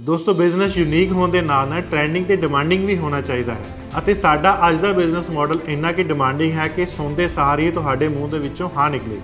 ਦੋਸਤੋ business unique ਹੋਣ ਦੇ ਨਾਲ ਨਾਲ ਟ੍ਰੈਂਡਿੰਗ ਤੇ ਡਿਮਾਂਡਿੰਗ ਵੀ ਹੋਣਾ ਚਾਹੀਦਾ ਹੈ। ਅਤੇ ਸਾਡਾ ਅੱਜ ਦਾ ਬਿਜ਼ਨਸ ਮਾਡਲ ਇੰਨਾ ਕਿ ਡਿਮਾਂਡਿੰਗ ਹੈ ਕਿ ਸੌਂਦੇ ਸਾਰ ਹੀ ਤੁਹਾਡੇ ਮੂੰਹ ਦੇ ਵਿੱਚੋਂ ਹਾਂ ਨਿਕਲੇ।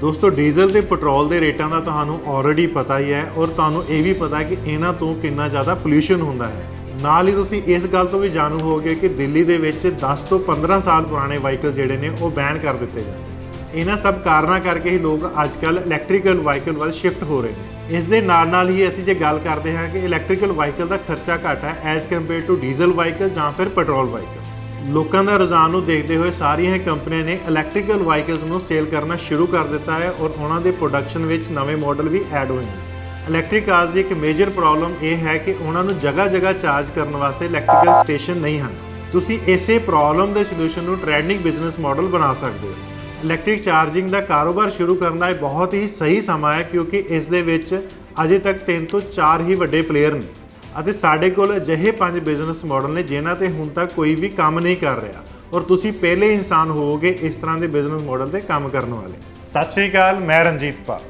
ਦੋਸਤੋ ਡੀਜ਼ਲ ਤੇ ਪੈਟਰੋਲ ਦੇ ਰੇਟਾਂ ਦਾ ਤੁਹਾਨੂੰ ਆਲਰੇਡੀ ਪਤਾ ਹੀ ਹੈ ਔਰ ਤੁਹਾਨੂੰ ਇਹ ਵੀ ਪਤਾ ਹੈ ਕਿ ਇਹਨਾਂ ਤੋਂ ਕਿੰਨਾ ਜ਼ਿਆਦਾ ਪੋਲੂਸ਼ਨ ਹੁੰਦਾ ਹੈ। ਨਾਲ ਹੀ ਤੁਸੀਂ ਇਸ ਗੱਲ ਤੋਂ ਵੀ ਜਾਣੂ ਹੋਗੇ ਕਿ ਦਿੱਲੀ ਦੇ ਵਿੱਚ 10 ਤੋਂ 15 ਸਾਲ ਪੁਰਾਣੇ ਵਾਹੀਕਲ ਜਿਹੜੇ ਨੇ ਉਹ ਬੈਨ ਕਰ ਦਿੱਤੇ ਗਏ। ਇਹਨਾਂ ਸਭ ਕਾਰਨਾਂ ਕਰਕੇ ਹੀ ਲੋਕ ਅੱਜਕੱਲ ਇਲੈਕਟ੍ਰੀਕਲ ਵਾਹੀਕਲ ਵੱਲ ਸ਼ਿਫਟ ਹੋ ਰਹੇ ਨੇ। ਇਸ ਦੇ ਨਾਲ ਨਾਲ ਹੀ ਅਸੀਂ ਜੇ ਗੱਲ ਕਰਦੇ ਹਾਂ ਕਿ ਇਲੈਕਟ੍ਰੀਕਲ ਵਾਹੀਕਲ ਦਾ ਖਰਚਾ ਘੱਟ ਹੈ as compare to diesel vehicle ਜਾਂ ਫਿਰ ਪੈਟਰੋਲ ਵਾਹੀਕਲ ਲੋਕਾਂ ਦਾ ਰੁਝਾਨ ਨੂੰ ਦੇਖਦੇ ਹੋਏ ਸਾਰੀਆਂ ਹੀ ਕੰਪਨੀਆਂ ਨੇ ਇਲੈਕਟ੍ਰੀਕਲ ਵਾਹੀਕਲਸ ਨੂੰ ਸੇਲ ਕਰਨਾ ਸ਼ੁਰੂ ਕਰ ਦਿੱਤਾ ਹੈ ਔਰ ਉਹਨਾਂ ਦੇ ਪ੍ਰੋਡਕਸ਼ਨ ਵਿੱਚ ਨਵੇਂ ਮਾਡਲ ਵੀ ਐਡ ਹੋਏ ਨੇ। ਇਲੈਕਟ੍ਰਿਕ ਕਾਰਸ ਦੀ ਇੱਕ ਮੇਜਰ ਪ੍ਰੋਬਲਮ ਇਹ ਹੈ ਕਿ ਉਹਨਾਂ ਨੂੰ ਜਗ੍ਹਾ ਜਗ੍ਹਾ ਚਾਰਜ ਕਰਨ ਵਾਸਤੇ ਇਲੈਕਟ੍ਰੀਕਲ ਸਟੇਸ਼ਨ ਨਹੀਂ ਹਨ। ਤੁਸੀਂ ਇਸੇ ਪ੍ਰੋਬਲਮ ਦੇ ਸੋਲੂਸ਼ਨ ਨੂੰ ਟ੍ਰੈਂਡਿੰਗ ਬਿਜ਼ਨਸ ਮਾਡਲ ਬਣਾ ਸਕਦੇ ਹੋ। ਇਲੈਕਟ੍ਰਿਕ ਚਾਰਜਿੰਗ ਦਾ ਕਾਰੋਬਾਰ ਸ਼ੁਰੂ ਕਰਨ ਦਾ ਇਹ ਬਹੁਤ ਹੀ ਸਹੀ ਸਮਾਂ ਹੈ, ਕਿਉਂਕਿ ਇਸ ਦੇ ਵਿੱਚ ਅਜੇ ਤੱਕ 3 ਤੋਂ 4 ਹੀ ਵੱਡੇ ਪਲੇਅਰ ਨੇ ਅਤੇ ਸਾਡੇ ਕੋਲ ਅਜਿਹੇ ਪੰਜ ਬਿਜ਼ਨਸ ਮਾਡਲ ਨੇ ਜਿਨ੍ਹਾਂ ਤੇ ਹੁਣ ਤੱਕ ਕੋਈ ਵੀ ਕੰਮ ਨਹੀਂ ਕਰ ਰਿਹਾ। ਔਰ ਤੁਸੀਂ ਪਹਿਲੇ ਇਨਸਾਨ ਹੋਵੋਗੇ ਇਸ ਤਰ੍ਹਾਂ ਦੇ ਬਿਜ਼ਨਸ ਮਾਡਲ ਤੇ ਕੰਮ ਕਰਨ ਵਾਲੇ। ਸਤਿ ਸ਼੍ਰੀ ਅਕਾਲ, ਮੈਂ ਰਣਜੀਤ ਪਾ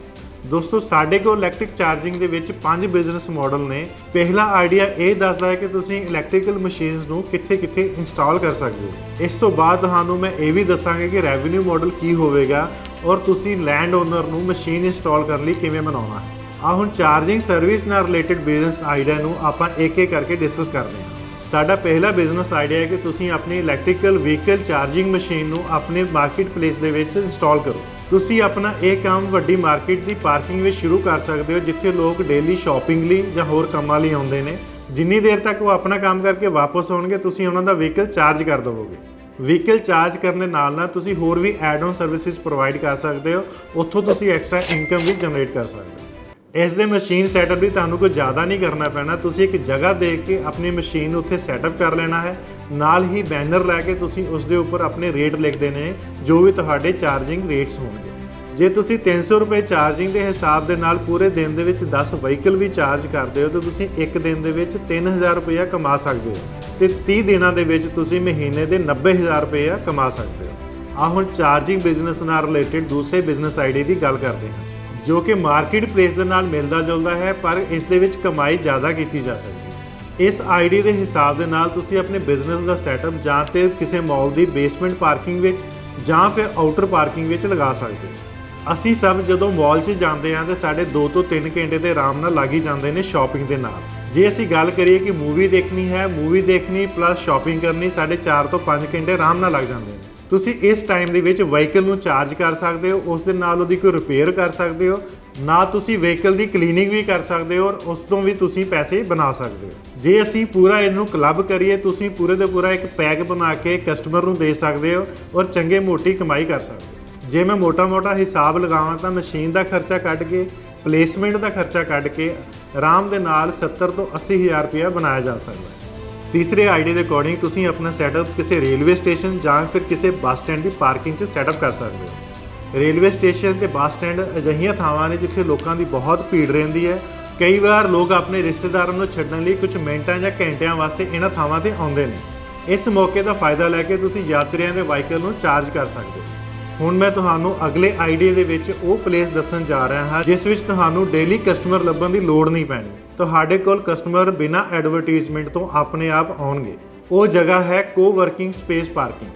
ਦੋਸਤੋ, ਸਾਡੇ ਕੋਲ ਇਲੈਕਟ੍ਰਿਕ ਚਾਰਜਿੰਗ ਦੇ ਵਿੱਚ ਪੰਜ ਬਿਜ਼ਨਸ ਮਾਡਲ ਨੇ। ਪਹਿਲਾ ਆਈਡੀਆ ਇਹ ਦੱਸਦਾ ਹੈ ਕਿ ਤੁਸੀਂ ਇਲੈਕਟ੍ਰੀਕਲ ਮਸ਼ੀਨਸ ਨੂੰ ਕਿੱਥੇ-ਕਿੱਥੇ ਇੰਸਟਾਲ ਕਰ ਸਕਦੇ ਹੋ। ਇਸ ਤੋਂ ਬਾਅਦ ਤੁਹਾਨੂੰ ਮੈਂ ਇਹ ਵੀ ਦੱਸਾਂਗਾ ਕਿ ਰੈਵਨਿਊ ਮਾਡਲ ਕੀ ਹੋਵੇਗਾ ਔਰ ਤੁਸੀਂ ਲੈਂਡ ਓਨਰ ਨੂੰ ਮਸ਼ੀਨ ਇੰਸਟਾਲ ਕਰਨ ਲਈ ਕਿਵੇਂ ਬਣਾਉਣਾ ਹੈ। ਆ ਹੁਣ ਚਾਰਜਿੰਗ ਸਰਵਿਸ ਨਾਲ ਰਿਲੇਟਡ ਬਿਜ਼ਨਸ ਆਈਡੀਆ ਨੂੰ ਆਪਾਂ ਇੱਕ ਇੱਕ ਕਰਕੇ ਡਿਸਕਸ ਕਰਦੇ ਹਾਂ। ਸਾਡਾ ਪਹਿਲਾ ਬਿਜ਼ਨਸ ਆਈਡੀਆ ਹੈ ਕਿ ਤੁਸੀਂ ਆਪਣੀ ਇਲੈਕਟ੍ਰੀਕਲ ਵਹੀਕਲ ਚਾਰਜਿੰਗ ਮਸ਼ੀਨ ਨੂੰ ਆਪਣੇ ਮਾਰਕੀਟ ਪਲੇਸ ਦੇ ਵਿੱਚ ਇੰਸਟਾਲ ਕਰੋ। ਤੁਸੀਂ ਆਪਣਾ ਇਹ ਕੰਮ ਵੱਡੀ ਮਾਰਕੀਟ ਦੀ ਪਾਰਕਿੰਗ ਵਿੱਚ ਸ਼ੁਰੂ ਕਰ ਸਕਦੇ ਹੋ, ਜਿੱਥੇ ਲੋਕ ਡੇਲੀ ਸ਼ਾਪਿੰਗ ਲਈ ਜਾਂ ਹੋਰ ਕੰਮਾਂ ਲਈ ਆਉਂਦੇ ਨੇ। ਜਿੰਨੀ ਦੇਰ ਤੱਕ ਉਹ ਆਪਣਾ ਕੰਮ ਕਰਕੇ ਵਾਪਸ ਆਉਣਗੇ, ਤੁਸੀਂ ਉਹਨਾਂ ਦਾ ਵਹੀਕਲ ਚਾਰਜ ਕਰ ਦੇਵੋਗੇ। ਵਹੀਕਲ ਚਾਰਜ ਕਰਨ ਦੇ ਨਾਲ ਨਾਲ ਤੁਸੀਂ ਹੋਰ ਵੀ ਐਡ ਔਨ ਸਰਵਿਸਿਜ਼ ਪ੍ਰੋਵਾਈਡ ਕਰ ਸਕਦੇ ਹੋ, ਉੱਥੋਂ ਤੁਸੀਂ ਐਕਸਟਰਾ ਇਨਕਮ ਵੀ ਜਨਰੇਟ ਕਰ ਸਕਦੇ ਹੋ। ਇਸ ਦੇ ਮਸ਼ੀਨ ਸੈਟਅਪ ਵੀ ਤੁਹਾਨੂੰ ਕੋਈ ਜ਼ਿਆਦਾ ਨਹੀਂ ਕਰਨਾ ਪੈਣਾ, ਤੁਸੀਂ ਇੱਕ ਜਗ੍ਹਾ ਦੇਖ ਕੇ ਆਪਣੀ ਮਸ਼ੀਨ ਉੱਥੇ ਸੈਟਅਪ ਕਰ ਲੈਣਾ ਹੈ। ਨਾਲ ਹੀ ਬੈਨਰ ਲੈ ਕੇ ਤੁਸੀਂ ਉਸ ਦੇ ਉੱਪਰ ਆਪਣੇ ਰੇਟ ਲਿਖ ਦੇਣੇ ਨੇ, ਜੋ ਵੀ ਤੁਹਾਡੇ ਚਾਰਜਿੰਗ ਰੇਟਸ ਹੋਣਗੇ। ਜੇ ਤੁਸੀਂ 300 ਰੁਪਏ ਚਾਰਜਿੰਗ ਦੇ ਹਿਸਾਬ ਦੇ ਨਾਲ ਪੂਰੇ ਦਿਨ ਦੇ ਵਿੱਚ 10 ਵਹੀਕਲ ਵੀ ਚਾਰਜ ਕਰਦੇ ਹੋ, ਤਾਂ ਤੁਸੀਂ ਇੱਕ ਦਿਨ ਦੇ ਵਿੱਚ 3000 ਰੁਪਏ ਕਮਾ ਸਕਦੇ ਹੋ। ਤੇ 30 ਦਿਨਾਂ ਦੇ ਵਿੱਚ ਤੁਸੀਂ ਮਹੀਨੇ ਦੇ 90000 ਰੁਪਏ ਕਮਾ ਸਕਦੇ ਹੋ। ਆ ਹੁਣ ਚਾਰਜਿੰਗ ਬਿਜ਼ਨਸ ਨਾਲ ਰਿਲੇਟਡ ਦੂਸਰੇ ਬਿਜ਼ਨਸ ਆਈਡੀ ਦੀ ਗੱਲ ਕਰਦੇ ਹਾਂ, ਜੋ ਕਿ ਮਾਰਕੀਟ ਪਲੇਸ ਦੇ ਨਾਲ ਮਿਲਦਾ ਜੁਲਦਾ ਹੈ, ਪਰ ਇਸ ਦੇ ਵਿੱਚ ਕਮਾਈ ਜ਼ਿਆਦਾ ਕੀਤੀ ਜਾ ਸਕਦੀ ਹੈ। ਇਸ ਆਈਡੀ ਦੇ ਹਿਸਾਬ ਦੇ ਨਾਲ ਤੁਸੀਂ ਆਪਣੇ ਬਿਜ਼ਨਸ ਦਾ ਸੈਟਅਪ ਜਾਂ ਤੇ ਕਿਸੇ ਮਾਲ ਦੀ ਬੇਸਮੈਂਟ ਪਾਰਕਿੰਗ ਵਿੱਚ ਜਾਂ ਫਿਰ ਆਊਟਰ ਪਾਰਕਿੰਗ ਵਿੱਚ ਲਗਾ ਸਕਦੇ ਹੋ। ਅਸੀਂ ਸਭ ਜਦੋਂ ਮਾਲ 'ਚ ਜਾਂਦੇ ਹਾਂ ਤੇ ਸਾਡੇ 2 ਤੋਂ 3 ਘੰਟੇ ਦੇ ਆਰਾਮ ਨਾਲ ਲੱਗ ਹੀ ਜਾਂਦੇ ਨੇ ਸ਼ਾਪਿੰਗ ਦੇ ਨਾਲ। ਜੇ ਅਸੀਂ ਗੱਲ ਕਰੀਏ ਕਿ ਮੂਵੀ ਦੇਖਣੀ ਹੈ ਮੂਵੀ ਦੇਖਣੀ ਪਲੱਸ ਸ਼ਾਪਿੰਗ ਕਰਨੀ, ਸਾਡੇ 4 ਤੋਂ 5 ਘੰਟੇ ਆਰਾਮ ਨਾਲ ਲੱਗ ਜਾਂਦੇ ਨੇ। ਤੁਸੀਂ ਇਸ ਟਾਈਮ ਦੇ ਵਿੱਚ ਵਹੀਕਲ ਨੂੰ ਚਾਰਜ ਕਰ ਸਕਦੇ ਹੋ, ਉਸ ਦੇ ਨਾਲ ਉਹਦੀ ਕੋਈ ਰਿਪੇਅਰ ਕਰ ਸਕਦੇ ਹੋ, ਨਾ ਤੁਸੀਂ ਵਹੀਕਲ ਦੀ ਕਲੀਨਿੰਗ ਵੀ ਕਰ ਸਕਦੇ ਹੋ ਔਰ ਉਸ ਤੋਂ ਵੀ ਤੁਸੀਂ ਪੈਸੇ ਬਣਾ ਸਕਦੇ ਹੋ। ਜੇ ਅਸੀਂ ਪੂਰਾ ਇਹਨੂੰ ਕਲੱਬ ਕਰੀਏ, ਤੁਸੀਂ ਪੂਰੇ ਦੇ ਪੂਰਾ ਇੱਕ ਪੈਕ ਬਣਾ ਕੇ ਕਸਟਮਰ ਨੂੰ ਦੇ ਸਕਦੇ ਹੋ ਔਰ ਚੰਗੇ ਮੋਟੀ ਕਮਾਈ ਕਰ ਸਕਦੇ ਹੋ। ਜੇ ਮੈਂ ਮੋਟਾ-ਮੋਟਾ ਹਿਸਾਬ ਲਗਾਵਾਂ ਤਾਂ ਮਸ਼ੀਨ ਦਾ ਖਰਚਾ ਕੱਢ ਕੇ ਪਲੇਸਮੈਂਟ ਦਾ ਖਰਚਾ ਕੱਢ ਕੇ ਆਰਾਮ ਦੇ ਨਾਲ 70 ਤੋਂ 80 ਹਜ਼ਾਰ ਰੁਪਇਆ ਬਣਾਇਆ ਜਾ ਸਕਦਾ ਹੈ। ਤੀਸਰੇ ਆਈਡੀ ਦੇ ਅਕੋਰਡਿੰਗ ਤੁਸੀਂ ਆਪਣਾ ਸੈਟਅਪ ਕਿਸੇ ਰੇਲਵੇ ਸਟੇਸ਼ਨ ਜਾਂ ਫਿਰ ਕਿਸੇ ਬੱਸ ਸਟੈਂਡ ਦੀ ਪਾਰਕਿੰਗ 'ਚ ਸੈਟਅਪ ਕਰ ਸਕਦੇ ਹੋ। ਰੇਲਵੇ ਸਟੇਸ਼ਨ ਤੇ ਬੱਸ ਸਟੈਂਡ ਅਜਿਹੀਆਂ ਥਾਵਾਂ ਨੇ ਜਿੱਥੇ ਲੋਕਾਂ ਦੀ ਬਹੁਤ ਭੀੜ ਰਹਿੰਦੀ ਹੈ। ਕਈ ਵਾਰ ਲੋਕ ਆਪਣੇ ਰਿਸ਼ਤੇਦਾਰਾਂ ਨੂੰ ਛੱਡਣ ਲਈ ਕੁਝ ਮਿੰਟਾਂ ਜਾਂ ਘੰਟਿਆਂ ਵਾਸਤੇ ਇਹਨਾਂ ਥਾਵਾਂ ਤੇ ਆਉਂਦੇ ਨੇ। ਇਸ ਮੌਕੇ ਦਾ ਫਾਇਦਾ ਲੈ ਕੇ ਤੁਸੀਂ ਯਾਤਰੀਆਂ ਦੇ ਵਾਹੀਕਲ ਨੂੰ ਚਾਰਜ ਕਰ ਸਕਦੇ ਹੋ। ਹੁਣ ਮੈਂ ਤੁਹਾਨੂੰ ਅਗਲੇ ਆਈਡੀਆ ਦੇ ਵਿੱਚ ਉਹ ਪਲੇਸ ਦੱਸਣ ਜਾ ਰਿਹਾ ਹਾਂ, ਜਿਸ ਵਿੱਚ ਤੁਹਾਨੂੰ ਡੇਲੀ ਕਸਟਮਰ ਲੱਭਣ ਦੀ ਲੋੜ ਨਹੀਂ ਪੈਣੀ। ਤੁਹਾਡੇ ਕੋਲ ਕਸਟਮਰ ਬਿਨਾਂ ਐਡਵਰਟਾਈਜ਼ਮੈਂਟ ਤੋਂ ਆਪਣੇ ਆਪ ਆਉਣਗੇ। ਉਹ ਜਗ੍ਹਾ ਹੈ ਕੋਵਰਕਿੰਗ ਸਪੇਸ ਪਾਰਕਿੰਗ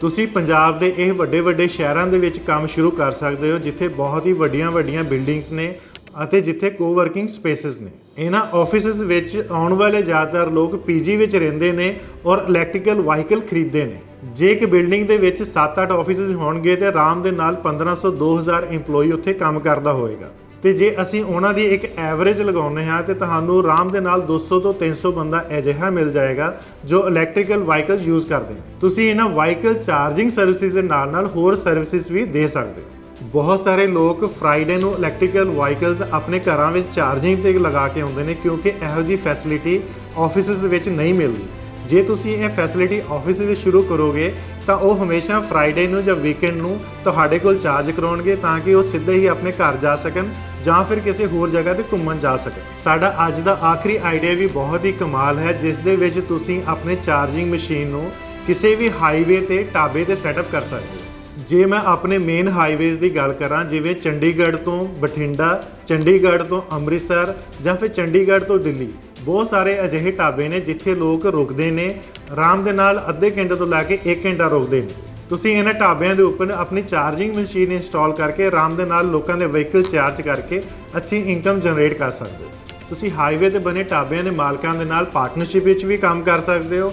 ਤੁਸੀਂ ਪੰਜਾਬ ਦੇ ਇਹ ਵੱਡੇ ਵੱਡੇ ਸ਼ਹਿਰਾਂ ਦੇ ਵਿੱਚ ਕੰਮ ਸ਼ੁਰੂ ਕਰ ਸਕਦੇ ਹੋ, ਜਿੱਥੇ ਬਹੁਤ ਹੀ ਵੱਡੀਆਂ ਵੱਡੀਆਂ ਬਿਲਡਿੰਗਸ ਨੇ ਅਤੇ ਜਿੱਥੇ ਕੋਵਰਕਿੰਗ ਸਪੇਸਿਸ ਨੇ। ਇਹਨਾਂ ਆਫਿਸਿਸ ਵਿੱਚ ਆਉਣ ਵਾਲੇ ਜ਼ਿਆਦਾਤਰ ਲੋਕ ਪੀਜੀ ਵਿੱਚ ਰਹਿੰਦੇ ਨੇ ਔਰ ਇਲੈਕਟ੍ਰੀਕਲ ਵਾਹੀਕਲ ਖਰੀਦਦੇ ਨੇ। ਜੇ ਇੱਕ ਬਿਲਡਿੰਗ ਦੇ ਵਿੱਚ 7-8 ਆਫਿਸਿਸ ਹੋਣਗੇ ਤੇ ਆਰਾਮ ਦੇ ਨਾਲ 1500 2000 EMPLOYE ਉੱਥੇ ਕੰਮ ਕਰਦਾ ਹੋਏਗਾ। ਤੇ ਜੇ ਅਸੀਂ ਉਹਨਾਂ ਦੀ ਇੱਕ ਐਵਰੇਜ ਲਗਾਉਂਦੇ ਹਾਂ ਤੇ ਤੁਹਾਨੂੰ ਆਰਾਮ ਦੇ ਨਾਲ 200 ਤੋਂ 300 ਬੰਦਾ ਅਜਿਹਾ ਮਿਲ ਜਾਏਗਾ ਜੋ ਇਲੈਕਟ੍ਰੀਕਲ ਵਾਹੀਕਲ ਯੂਜ਼ ਕਰਦੇ ਨੇ। ਤੁਸੀਂ ਇਹਨਾਂ ਵਾਹੀਕਲ ਚਾਰਜਿੰਗ ਸਰਵਿਸਿਜ਼ ਦੇ ਨਾਲ ਨਾਲ ਹੋਰ ਸਰਵਿਸਿਜ਼ ਵੀ ਦੇ ਸਕਦੇ ਹੋ। ਬਹੁਤ ਸਾਰੇ ਲੋਕ ਫਰਾਈਡੇ ਨੂੰ ਇਲੈਕਟ੍ਰੀਕਲ ਵਾਹੀਕਲਸ ਆਪਣੇ ਘਰਾਂ ਵਿੱਚ ਚਾਰਜਿੰਗ ਤੇ ਲਗਾ ਕੇ ਆਉਂਦੇ ਨੇ ਕਿਉਂਕਿ ਇਹੋ ਜੀ ਫੈਸਿਲਿਟੀ ਆਫਿਸਿਸ ਦੇ ਵਿੱਚ ਨਹੀਂ ਮਿਲਦੀ। ਜੇ ਤੁਸੀਂ ਇਹ ਫੈਸਿਲਿਟੀ ਆਫਿਸ ਵਿੱਚ ਸ਼ੁਰੂ ਕਰੋਗੇ, ਤਾਂ ਉਹ ਹਮੇਸ਼ਾ ਫਰਾਈਡੇ ਨੂੰ ਜਾਂ ਵੀਕਐਂਡ ਨੂੰ ਤੁਹਾਡੇ ਕੋਲ ਚਾਰਜ ਕਰਾਉਣਗੇ ਤਾਂ ਕਿ ਉਹ ਸਿੱਧੇ ਹੀ ਆਪਣੇ ਘਰ ਜਾ ਸਕਣ ਜਾਂ ਫਿਰ ਕਿਸੇ ਹੋਰ ਜਗ੍ਹਾ ਤੇ ਘੁੰਮਣ ਜਾ ਸਕਣ। ਸਾਡਾ ਅੱਜ ਦਾ ਆਖਰੀ ਆਈਡੀਆ ਵੀ ਬਹੁਤ ਹੀ ਕਮਾਲ ਹੈ, ਜਿਸ ਦੇ ਵਿੱਚ ਤੁਸੀਂ ਆਪਣੇ ਚਾਰਜਿੰਗ ਮਸ਼ੀਨ ਨੂੰ ਕਿਸੇ ਵੀ ਹਾਈਵੇ ਤੇ ਢਾਬੇ ਤੇ ਸੈਟਅਪ ਕਰ ਸਕਦੇ ਹੋ। ਜੇ ਮੈਂ ਆਪਣੇ ਮੇਨ ਹਾਈਵੇਜ਼ ਦੀ ਗੱਲ ਕਰਾਂ, ਜਿਵੇਂ ਚੰਡੀਗੜ੍ਹ ਤੋਂ ਬਠਿੰਡਾ, ਚੰਡੀਗੜ੍ਹ ਤੋਂ ਅੰਮ੍ਰਿਤਸਰ ਜਾਂ ਫਿਰ ਚੰਡੀਗੜ੍ਹ ਤੋਂ ਦਿੱਲੀ, ਬਹੁਤ ਸਾਰੇ ਅਜਿਹੇ ਢਾਬੇ ਨੇ ਜਿੱਥੇ ਲੋਕ ਰੁਕਦੇ ਨੇ, ਆਰਾਮ ਦੇ ਨਾਲ ਅੱਧੇ ਘੰਟੇ ਤੋਂ ਲੈ ਕੇ 1 ਘੰਟਾ ਰੁਕਦੇ ਨੇ। ਤੁਸੀਂ ਇਹਨਾਂ ਢਾਬਿਆਂ ਦੇ ਉੱਪਰ ਆਪਣੀ ਚਾਰਜਿੰਗ ਮਸ਼ੀਨ ਇੰਸਟਾਲ ਕਰਕੇ ਆਰਾਮ ਦੇ ਨਾਲ ਲੋਕਾਂ ਦੇ ਵਹੀਕਲ ਚਾਰਜ ਕਰਕੇ ਅੱਛੀ ਇਨਕਮ ਜਨਰੇਟ ਕਰ ਸਕਦੇ ਹੋ। ਤੁਸੀਂ ਹਾਈਵੇ ਤੇ ਬਣੇ ਢਾਬਿਆਂ ਦੇ ਮਾਲਕਾਂ ਦੇ ਨਾਲ ਪਾਰਟਨਰਸ਼ਿਪ ਵਿੱਚ ਵੀ ਕੰਮ ਕਰ ਸਕਦੇ ਹੋ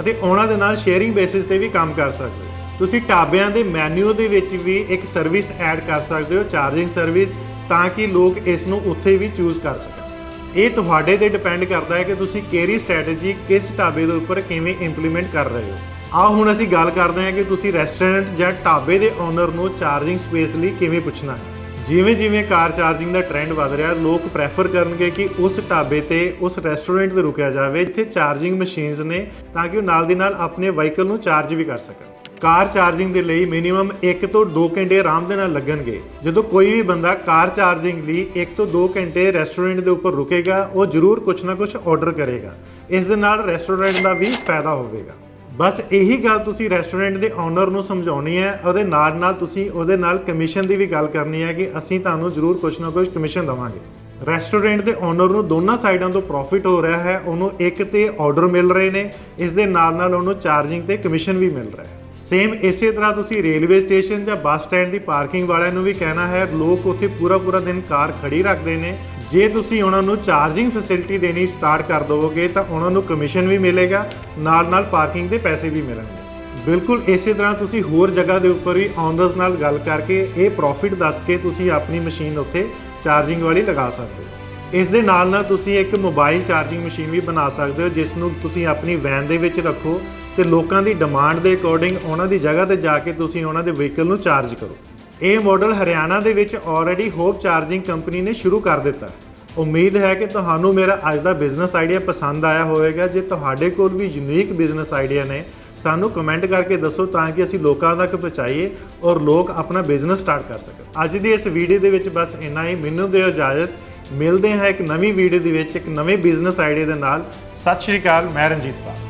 ਅਤੇ ਉਹਨਾਂ ਦੇ ਨਾਲ ਸ਼ੇਅਰਿੰਗ ਬੇਸਿਸ ਤੇ ਵੀ ਕੰਮ ਕਰ ਸਕਦੇ ਹੋ। ਤੁਸੀਂ ਢਾਬਿਆਂ ਦੇ ਮੈਨੂ ਦੇ ਵਿੱਚ ਵੀ ਇੱਕ ਸਰਵਿਸ ਐਡ ਕਰ ਸਕਦੇ ਹੋ, ਚਾਰਜਿੰਗ ਸਰਵਿਸ, ਤਾਂ ਕਿ ਲੋਕ ਇਸ ਨੂੰ ਉੱਥੇ ਵੀ ਚੂਜ਼ ਕਰ ਸਕਣ। ਇਹ ਤੁਹਾਡੇ ਤੇ ਡਿਪੈਂਡ ਕਰਦਾ ਹੈ ਕਿ ਤੁਸੀਂ ਕਿਹੜੀ ਸਟ੍ਰੈਟਜੀ ਕਿਸ ਢਾਬੇ ਦੇ ਉੱਪਰ ਕਿਵੇਂ ਇੰਪਲੀਮੈਂਟ ਕਰ ਰਹੇ ਹੋ। ਆਓ ਹੁਣ ਅਸੀਂ ਗੱਲ ਕਰਦੇ ਹਾਂ ਕਿ ਤੁਸੀਂ ਰੈਸਟੋਰੈਂਟ ਜਾਂ ਢਾਬੇ ਦੇ ਓਨਰ ਨੂੰ ਚਾਰਜਿੰਗ ਸਪੇਸ ਲਈ ਕਿਵੇਂ ਪੁੱਛਣਾ ਹੈ। ਜਿਵੇਂ ਜਿਵੇਂ ਕਾਰ ਚਾਰਜਿੰਗ ਦਾ ਟ੍ਰੈਂਡ ਵੱਧ ਰਿਹਾ, ਲੋਕ ਪ੍ਰੈਫਰ ਕਰਨਗੇ ਕਿ ਉਸ ਢਾਬੇ ਤੇ, ਉਸ ਰੈਸਟੋਰੈਂਟ ਤੇ ਰੁਕਿਆ ਜਾਵੇ, ਜਿੱਥੇ ਚਾਰਜਿੰਗ ਮਸ਼ੀਨਸ ਨੇ, ਤਾਂ ਕਿ ਉਹ ਨਾਲ ਦੀ ਨਾਲ ਆਪਣੇ ਵਹੀਕਲ ਨੂੰ ਚਾਰਜ ਵੀ ਕਰ ਸਕਣ। ਕਾਰ ਚਾਰਜਿੰਗ ਦੇ ਲਈ ਮਿਨੀਮਮ 1 ਤੋਂ 2 ਘੰਟੇ ਆਰਾਮ ਦੇ ਨਾਲ ਲੱਗਣਗੇ। ਜਦੋਂ ਕੋਈ ਵੀ ਬੰਦਾ ਕਾਰ ਚਾਰਜਿੰਗ ਲਈ 1 ਤੋਂ 2 ਘੰਟੇ ਰੈਸਟੋਰੈਂਟ ਦੇ ਉੱਪਰ ਰੁਕੇਗਾ, ਉਹ ਜ਼ਰੂਰ ਕੁਝ ਨਾ ਕੁਝ ਆਰਡਰ ਕਰੇਗਾ। ਇਸ ਦੇ ਨਾਲ ਰੈਸਟੋਰੈਂਟ ਦਾ ਵੀ ਫਾਇਦਾ ਹੋਵੇਗਾ। ਬਸ ਇਹੀ ਗੱਲ ਤੁਸੀਂ ਰੈਸਟੋਰੈਂਟ ਦੇ ਓਨਰ ਨੂੰ ਸਮਝਾਉਣੀ ਹੈ, ਉਹਦੇ ਨਾਲ ਨਾਲ ਤੁਸੀਂ ਉਹਦੇ ਨਾਲ ਕਮਿਸ਼ਨ ਦੀ ਵੀ ਗੱਲ ਕਰਨੀ ਹੈ ਕਿ ਅਸੀਂ ਤੁਹਾਨੂੰ ਜ਼ਰੂਰ ਕੁਝ ਨਾ ਕੁਝ ਕਮਿਸ਼ਨ ਦਵਾਂਗੇ। ਰੈਸਟੋਰੈਂਟ ਦੇ ਓਨਰ ਨੂੰ ਦੋਨਾਂ ਸਾਈਡਾਂ ਤੋਂ ਪ੍ਰੋਫਿਟ ਹੋ ਰਿਹਾ ਹੈ, ਉਹਨੂੰ ਇੱਕ ਤੇ ਆਰਡਰ ਮਿਲ ਰਹੇ ਨੇ, ਇਸ ਦੇ ਨਾਲ ਨਾਲ ਉਹਨੂੰ ਚਾਰਜਿੰਗ ਤੇ ਕਮਿਸ਼ਨ ਵੀ ਮਿਲ ਰਿਹਾ ਹੈ। ਸੇਮ ਇਸੇ ਤਰ੍ਹਾਂ ਤੁਸੀਂ ਰੇਲਵੇ ਸਟੇਸ਼ਨ ਜਾਂ ਬੱਸ ਸਟੈਂਡ ਦੀ ਪਾਰਕਿੰਗ ਵਾਲਿਆਂ ਨੂੰ ਵੀ ਕਹਿਣਾ ਹੈ, ਲੋਕ ਉੱਥੇ ਪੂਰਾ ਪੂਰਾ ਦਿਨ ਕਾਰ ਖੜੀ ਰੱਖਦੇ ਨੇ। ਜੇ ਤੁਸੀਂ ਉਹਨਾਂ ਨੂੰ ਚਾਰਜਿੰਗ ਫੈਸਿਲਿਟੀ ਦੇਣੀ ਸਟਾਰਟ ਕਰ ਦੋਗੇ ਤਾਂ ਉਹਨਾਂ ਨੂੰ ਕਮਿਸ਼ਨ ਵੀ ਮਿਲੇਗਾ, ਨਾਲ ਨਾਲ ਪਾਰਕਿੰਗ ਦੇ ਪੈਸੇ ਵੀ ਮਿਲਣਗੇ। ਬਿਲਕੁਲ ਇਸੇ ਤਰ੍ਹਾਂ ਤੁਸੀਂ ਹੋਰ ਜਗ੍ਹਾ ਦੇ ਉੱਪਰ ਵੀ ਆਨਰਸ ਨਾਲ ਗੱਲ ਕਰਕੇ ਇਹ ਪ੍ਰੋਫਿਟ ਦੱਸ ਕੇ ਤੁਸੀਂ ਆਪਣੀ ਮਸ਼ੀਨ ਉੱਥੇ ਚਾਰਜਿੰਗ ਵਾਲੀ ਲਗਾ ਸਕਦੇ ਹੋ। ਇਸ ਦੇ ਨਾਲ ਨਾਲ ਤੁਸੀਂ ਇੱਕ ਮੋਬਾਈਲ ਚਾਰਜਿੰਗ ਮਸ਼ੀਨ ਵੀ ਬਣਾ ਸਕਦੇ ਹੋ, ਜਿਸ ਨੂੰ ਤੁਸੀਂ ਆਪਣੀ ਵੈਨ ਦੇ ਵਿੱਚ ਰੱਖੋ ਤੇ ਲੋਕਾਂ ਦੀ ਡਿਮਾਂਡ ਦੇ ਅਕੋਰਡਿੰਗ ਉਹਨਾਂ ਦੀ ਜਗ੍ਹਾ ਤੇ ਜਾ ਕੇ ਤੁਸੀਂ ਉਹਨਾਂ ਦੇ ਵਹੀਕਲ ਨੂੰ ਚਾਰਜ ਕਰੋ। ਇਹ ਮਾਡਲ ਹਰਿਆਣਾ ਦੇ ਵਿੱਚ ਆਲਰੇਡੀ ਹੋਪ ਚਾਰਜਿੰਗ ਕੰਪਨੀ ਨੇ ਸ਼ੁਰੂ ਕਰ ਦਿੱਤਾ। ਉਮੀਦ ਹੈ ਕਿ ਤੁਹਾਨੂੰ ਮੇਰਾ ਅੱਜ ਦਾ ਬਿਜ਼ਨਸ ਆਈਡੀਆ ਪਸੰਦ ਆਇਆ ਹੋਵੇਗਾ। ਜੇ ਤੁਹਾਡੇ ਕੋਲ ਵੀ ਯੂਨੀਕ ਬਿਜ਼ਨਸ ਆਈਡੀਆ ਨੇ, ਸਾਨੂੰ ਕਮੈਂਟ ਕਰਕੇ ਦੱਸੋ ਤਾਂ ਕਿ ਅਸੀਂ ਲੋਕਾਂ ਤੱਕ ਪਹੁੰਚਾਈਏ ਔਰ ਲੋਕ ਆਪਣਾ ਬਿਜ਼ਨਸ ਸਟਾਰਟ ਕਰ ਸਕਣ। ਅੱਜ ਦੀ ਇਸ ਵੀਡੀਓ ਦੇ ਵਿੱਚ ਬਸ ਇੰਨਾ ਹੀ। ਮੈਨੂੰ ਦਿਓ ਇਜਾਜ਼ਤ। ਮਿਲਦੇ ਹਾਂ ਇੱਕ ਨਵੀਂ ਵੀਡੀਓ ਦੇ ਵਿੱਚ, ਇੱਕ ਨਵੇਂ ਬਿਜ਼ਨਸ ਆਈਡੀਆ ਦੇ ਨਾਲ। ਸਤਿ ਸ਼੍ਰੀ ਅਕਾਲ, ਮੈਂ ਰਣਜੀਤ ਪਾਲ।